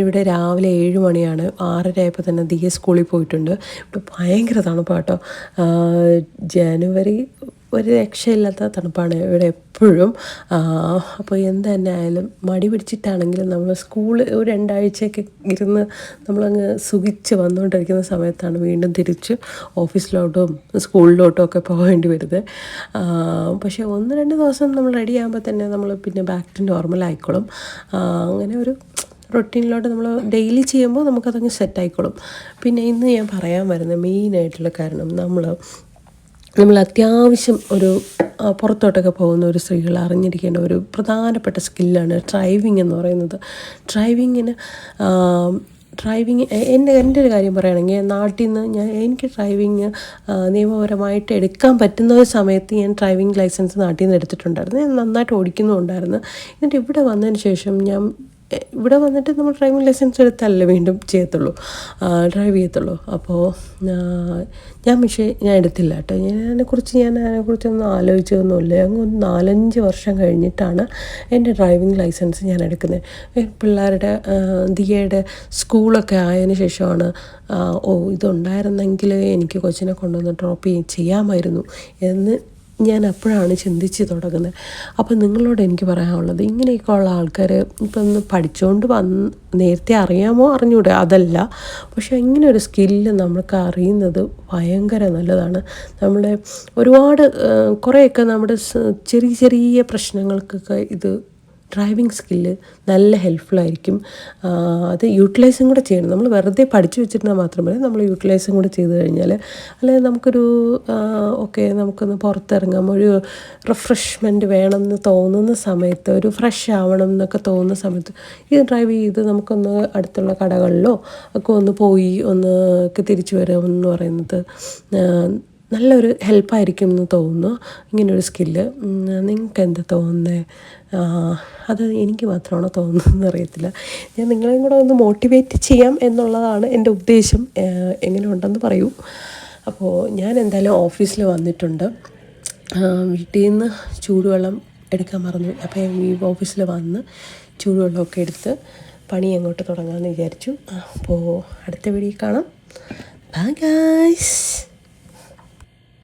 ഇവിടെ രാവിലെ ഏഴ് മണിയാണ്. ആറര ആയപ്പോൾ തന്നെ ദിയ സ്കൂളിൽ പോയിട്ടുണ്ട്. ഇവിടെ ഭയങ്കര തണുപ്പാണ് കേട്ടോ ജനുവരി ഒരു രക്ഷയില്ലാത്ത തണുപ്പാണ് ഇവിടെ എപ്പോഴും. അപ്പോൾ എന്ത് തന്നെ ആയാലും മടി പിടിച്ചിട്ടാണെങ്കിലും നമ്മൾ സ്കൂൾ ഒരു രണ്ടാഴ്ചയൊക്കെ ഇരുന്ന് നമ്മളങ്ങ് സുഖിച്ച് വന്നുകൊണ്ടിരിക്കുന്ന സമയത്താണ് വീണ്ടും തിരിച്ച് ഓഫീസിലോട്ടും സ്കൂളിലോട്ടും ഒക്കെ പോകേണ്ടി വരുന്നത്. പക്ഷേ ഒന്ന് രണ്ട് ദിവസം നമ്മൾ റെഡി ആകുമ്പോൾ തന്നെ നമ്മൾ പിന്നെ ബാക്ക് ടു നോർമൽ ആയിക്കോളും. അങ്ങനെ ഒരു റൊട്ടീനിലോട്ട് നമ്മൾ ഡെയിലി ചെയ്യുമ്പോൾ നമുക്കതങ്ങ് സെറ്റായിക്കോളും. പിന്നെ ഇന്ന് ഞാൻ പറയാൻ വരുന്ന മെയിനായിട്ടുള്ള കാരണം നമ്മൾ നമ്മൾ അത്യാവശ്യം ഒരു പുറത്തോട്ടൊക്കെ പോകുന്ന ഒരു സ്ത്രീകൾ അറിഞ്ഞിരിക്കേണ്ട ഒരു പ്രധാനപ്പെട്ട സ്കില്ലാണ് ഡ്രൈവിംഗ് എന്ന് പറയുന്നത്. ഡ്രൈവിങ്ങിന് ഡ്രൈവിങ് എന്റെ എന്റെ ഒരു കാര്യം പറയുകയാണെങ്കിൽ നാട്ടിൽ നിന്ന് ഞാൻ എനിക്ക് ഡ്രൈവിങ് നിയമപരമായിട്ട് എടുക്കാൻ പറ്റുന്ന ഒരു സമയത്ത് ഞാൻ ഡ്രൈവിംഗ് ലൈസൻസ് നാട്ടിൽ നിന്ന് എടുത്തിട്ടുണ്ടായിരുന്നു. ഞാൻ നന്നായിട്ട് ഓടിക്കുന്നുണ്ടായിരുന്നു എന്നിട്ട് ഇവിടെ വന്നതിന് ശേഷം ഞാൻ ഇവിടെ വന്നിട്ട് നമ്മൾ ഡ്രൈവിംഗ് ലൈസൻസ് എടുത്തല്ലേ വീണ്ടും ചെയ്യത്തുള്ളൂ. ഡ്രൈവ് ചെയ്യത്തുള്ളൂ. അപ്പോൾ ഞാൻ പക്ഷേ ഞാൻ എടുത്തില്ല കേട്ടോ. ഞാൻ അതിനെക്കുറിച്ച് ഞാൻ അതിനെക്കുറിച്ചൊന്നും ആലോചിച്ചതൊന്നുമില്ല. അങ്ങ് ഒരു നാലഞ്ച് വർഷം കഴിഞ്ഞിട്ടാണ് എന്റെ ഡ്രൈവിംഗ് ലൈസൻസ് ഞാൻ എടുക്കുന്നത്. പിള്ളേരുടെ ദിയയുടെ സ്കൂളൊക്കെ ആയതിന് ശേഷമാണ് ഓ ഇതുണ്ടായിരുന്നെങ്കിൽ എനിക്ക് കൊച്ചിനെ കൊണ്ടുവന്ന് ഡ്രോപ്പ് ചെയ്യാമായിരുന്നു എന്ന് ഞാൻ അപ്പോഴാണ് ചിന്തിച്ച് തുടങ്ങുന്നത്. അപ്പോൾ നിങ്ങളോട് എനിക്ക് പറയാനുള്ളത് ഇങ്ങനെയൊക്കെ ഉള്ള ആൾക്കാർ ഇപ്പം പഠിച്ചുകൊണ്ട് വന്ന് നേരത്തെ അറിയാമോ അറിഞ്ഞൂടെ? അതല്ല. പക്ഷേ ഇങ്ങനെ ഒരു സ്കില്ല് നമ്മൾക്ക് അറിയുന്നത് ഭയങ്കര നല്ലതാണ്. നമ്മുടെ ഒരുപാട് കുറേയൊക്കെ നമ്മുടെ ചെറിയ ചെറിയ പ്രശ്നങ്ങൾക്കൊക്കെ ഇത് ഡ്രൈവിംഗ് സ്കില്ല് നല്ല ഹെൽപ്ഫുള്ളായിരിക്കും അത് യൂട്ടിലൈസും കൂടെ ചെയ്യണം. നമ്മൾ വെറുതെ പഠിച്ചു വെച്ചിരുന്നാൽ മാത്രമല്ല നമ്മൾ യൂട്ടിലൈസും കൂടെ ചെയ്ത് കഴിഞ്ഞാൽ അല്ലെങ്കിൽ നമുക്കൊരു ഓക്കെ നമുക്കൊന്ന് പുറത്തിറങ്ങാം. ഒരു റിഫ്രഷ്മെന്റ് വേണമെന്ന് തോന്നുന്ന സമയത്ത് ഒരു ഫ്രഷ് ആവണം എന്നൊക്കെ തോന്നുന്ന സമയത്ത് ഇത് ഡ്രൈവ് ചെയ്ത് നമുക്കൊന്ന് അടുത്തുള്ള കടകളിലോ ഒക്കെ ഒന്ന് പോയി ഒന്ന് തിരിച്ചു വരാമെന്ന് പറയുന്നത് നല്ലൊരു ഹെൽപ്പായിരിക്കും എന്ന് തോന്നുന്നു. ഇങ്ങനൊരു സ്കില്ല്. നിങ്ങൾക്ക് എന്താ തോന്നുന്നത് അത് എനിക്ക് മാത്രമാണോ തോന്നുന്നതെന്ന് അറിയത്തില്ല. ഞാൻ നിങ്ങളെയും കൂടെ ഒന്ന് മോട്ടിവേറ്റ് ചെയ്യാം എന്നുള്ളതാണ് എന്റെ ഉദ്ദേശം. എങ്ങനെ ഉണ്ടെന്ന് പറയൂ. അപ്പോൾ ഞാൻ എന്തായാലും ഓഫീസിൽ വന്നിട്ടുണ്ട്. വീട്ടിൽ നിന്ന് ചൂടുവെള്ളം എടുക്കാൻ മറന്നു. അപ്പോൾ ഈ ഓഫീസിൽ വന്ന് ചൂടുവെള്ളമൊക്കെ എടുത്ത് പണി അങ്ങോട്ട് തുടങ്ങാമെന്ന് വിചാരിച്ചു. അപ്പോൾ അടുത്ത വീഡിയോ കാണാം. Bye guys